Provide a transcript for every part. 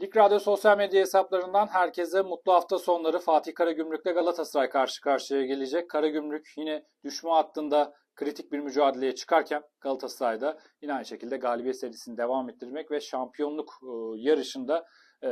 Lig Radyo sosyal medya hesaplarından herkese mutlu hafta sonları. Fatih Karagümrük'le Galatasaray karşı karşıya gelecek. Karagümrük yine düşme hattında kritik bir mücadeleye çıkarken Galatasaray'da yine aynı şekilde galibiyet serisini devam ettirmek ve şampiyonluk e, yarışında e,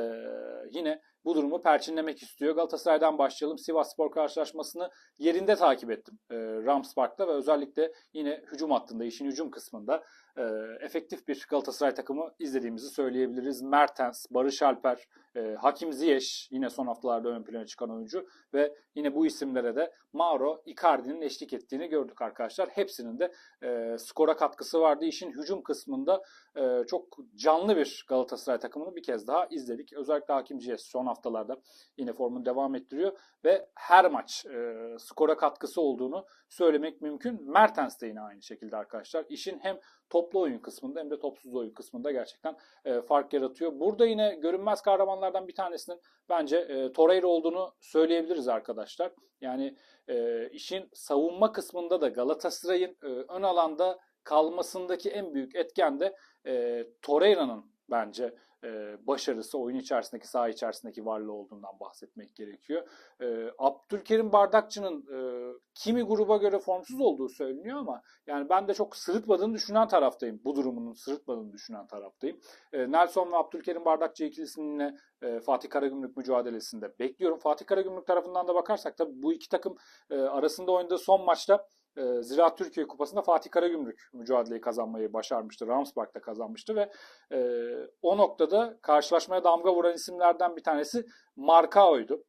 yine bu durumu perçinlemek istiyor. Galatasaray'dan başlayalım. Sivas Spor karşılaşmasını yerinde takip ettim e, Rams Park'ta ve özellikle yine hücum hattında, işin hücum kısmında e, efektif bir Galatasaray takımı izlediğimizi söyleyebiliriz. Mertens, Barış Alper, e, Hakim Ziyech yine son haftalarda ön plana çıkan oyuncu ve yine bu isimlere de Mauro Icardi'nin eşlik ettiğini gördük arkadaşlar. Hepsinin de e, skora katkısı vardı. İşin hücum kısmında e, çok canlı bir Galatasaray takımını bir kez daha izledik. Özellikle Hakim Ziyech son haftalarda yine formunu devam ettiriyor ve her maç e, skora katkısı olduğunu söylemek mümkün. Mertens de yine aynı şekilde arkadaşlar. İşin hem toplu oyun kısmında hem de topsuz oyun kısmında gerçekten e, fark yaratıyor. Burada yine görünmez kahramanlardan bir tanesinin bence e, Torreira olduğunu söyleyebiliriz arkadaşlar. Yani e, işin savunma kısmında da Galatasaray'ın e, ön alanda kalmasındaki en büyük etken de e, Torreira'nın bence e, başarısı, oyun içerisindeki, saha içerisindeki varlığı olduğundan bahsetmek gerekiyor. E, Abdülkerim Bardakçı'nın e, kimi gruba göre formsuz olduğu söyleniyor ama yani ben de çok sırıtmadığını düşünen taraftayım. Bu durumunun sırıtmadığını düşünen taraftayım. E, Nelson ve Abdülkerim Bardakçı ikilisinin e, Fatih Karagümrük mücadelesinde bekliyorum. Fatih Karagümrük tarafından da bakarsak tabii bu iki takım e, arasında oynadığı son maçta e, Ziraat Türkiye Kupası'nda Fatih Karagümrük mücadeleyi kazanmayı başarmıştı. Ramspark'ta kazanmıştı ve e, o noktada karşılaşmaya damga vuran isimlerden bir tanesi Markao'ydu.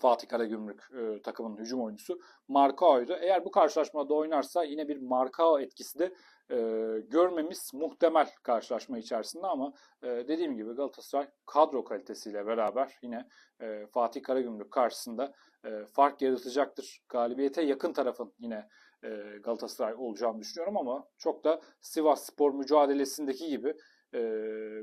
Fatih Karagümrük e, takımının hücum oyuncusu Markao'ydu. Eğer bu karşılaşmada oynarsa yine bir Markao etkisi de e, görmemiz muhtemel karşılaşma içerisinde ama e, dediğim gibi Galatasaray kadro kalitesiyle beraber yine e, Fatih Karagümrük karşısında e, fark yaratacaktır. Galibiyete yakın tarafın yine e, Galatasaray olacağını düşünüyorum ama çok da Sivas Spor mücadelesindeki gibi e,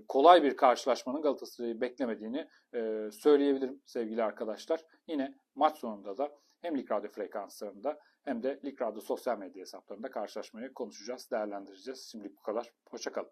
kolay bir karşılaşmanın Galatasaray'ı beklemediğini e, söyleyebilirim sevgili arkadaşlar. Yine maç sonunda da hem Lig Radyo frekanslarında hem de Lig Radyo sosyal medya hesaplarında karşılaşmayı konuşacağız, değerlendireceğiz. Şimdilik bu kadar. Hoşçakalın.